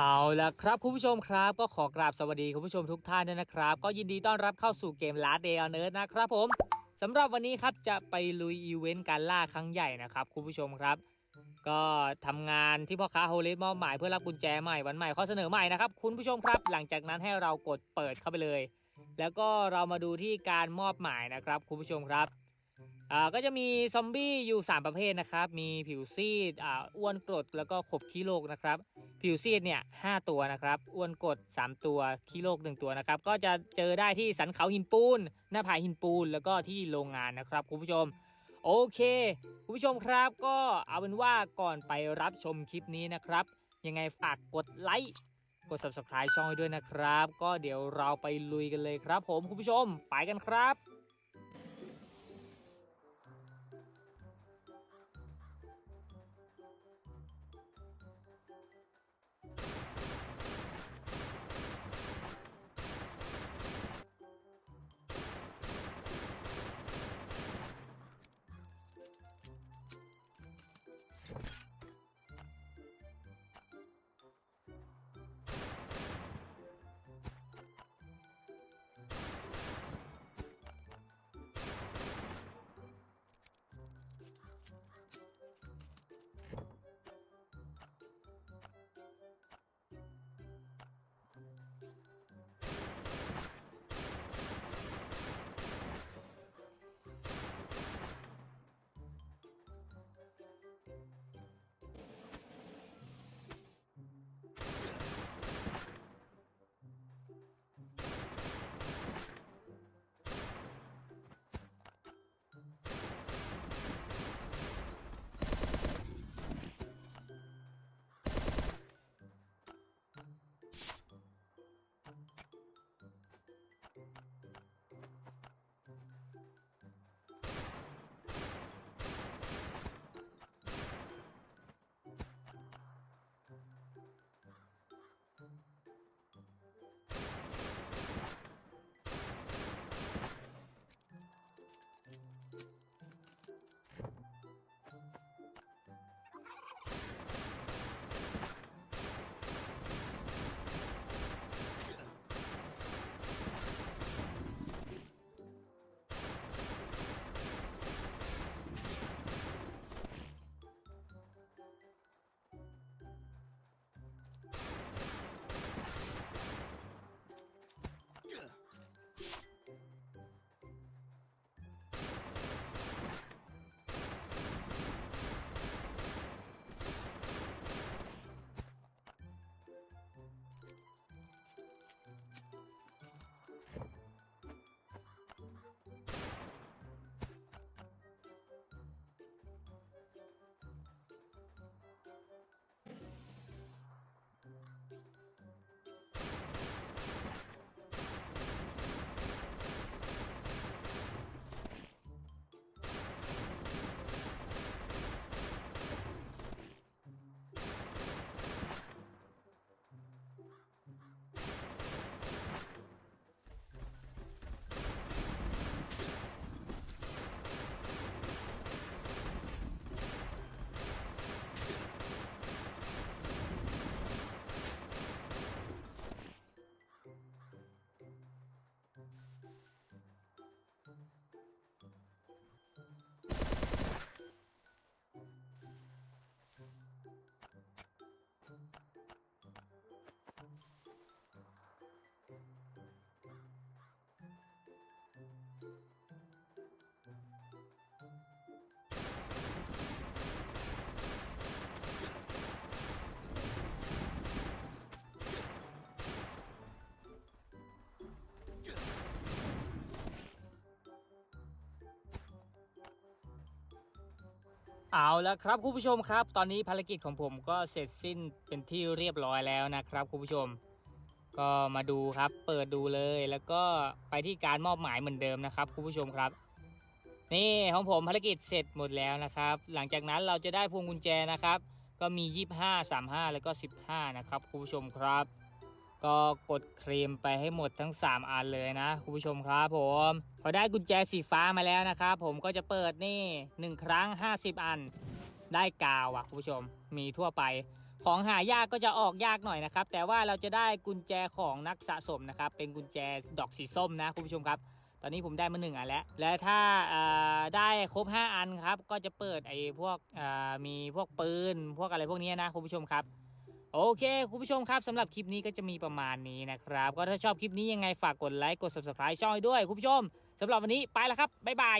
เอาละครับคุณผู้ชมครับก็ขอกราบสวัสดีคุณผู้ชมทุกท่านด้วยนะครับ ก็ยินดีต้อนรับเข้าสู่เกม Last Day on Earth นะครับผมสำหรับวันนี้ครับจะไปลุยอีเวนต์การล่าครั้งใหญ่นะครับคุณผู้ชมครับ ก็ทำงานที่พ่อค้าโฮลิสมอบหมายเพื่อรับกุญแจใหม่วันใหม่ข้อเสนอใหม่นะครับคุณผู้ชมครับ หลังจากนั้นให้เรากดเปิดเข้าไปเลย แล้วก็เรามาดูที่การมอบหมายนะครับคุณผู้ชมครับอ่าก็จะมีซอมบี้อยู่ 3 ประเภทนะครับมีผิวซีดอ่าอ้วนกรดแล้วก็ขบขี้โลกนะครับ ผิวซีดเนี่ยหตัวนะครับอ้วนกด 3 ตัวขี้โลก1ตัวนะครับ ก็จะเจอได้ที่สันเขาหินปูน หน้าผาหินปูน แล้วก็ที่โรงงานนะครับคุณผู้ชม โอเคคุณผู้ชมครับก็เอาเป็นว่าก่อนไปรับชมคลิปนี้นะครับ ยังไงฝากกดไลค์กด subscribe ช่องให้ด้วยนะครับ ก็เดี๋ยวเราไปลุยกันเลยครับ ผมคุณผู้ชมไปกันครับ เอาแล้วครับคุณผู้ชมครับ ตอนนี้ภารกิจของผมก็เสร็จสิ้นเป็นที่เรียบร้อยแล้วนะครับคุณผู้ชม ก็มาดูครับเปิดดูเลยแล้วก็ไปที่การมอบหมายเหมือนเดิมนะครับคุณผู้ชมครับ นี่ของผมภารกิจเสร็จหมดแล้วนะครับ หลังจากนั้นเราจะได้พวงกุญแจนะครับ ก็มี 25 35 แล้วก็ 15 นะครับคุณผู้ชมครับ ก็กดเคลมไปให้หมดทั้ง 3อันเลยนะคุณผู้ชมครับผมพอได้กุญแจสีฟ้ามาแล้วนะครับผมก็จะเปิดนี่ 1 ครั้ง 50 อัน ได้กาวอะคุณผู้ชมมีทั่วไป ของหายากก็จะออกยากหน่อยนะครับ แต่ว่าเราจะได้กุญแจของนักสะสมนะครับ เป็นกุญแจดอกสีส้มนะคุณผู้ชมครับ ตอนนี้ผมได้มาหนึ่งอันแล้ว และถ้าได้ครบ 5 อันครับ ก็จะเปิดไอ้พวกมีพวกปืน พวกอะไรพวกนี้นะคุณผู้ชมครับ โอเค คุณผู้ชมครับสำหรับคลิปนี้ก็จะมีประมาณนี้นะครับ ก็ถ้าชอบคลิปนี้ยังไงฝากกดไลค์กด subscribe ช่องให้ด้วย คุณผู้ชมสำหรับวันนี้ไปแล้วครับ บ๊ายบาย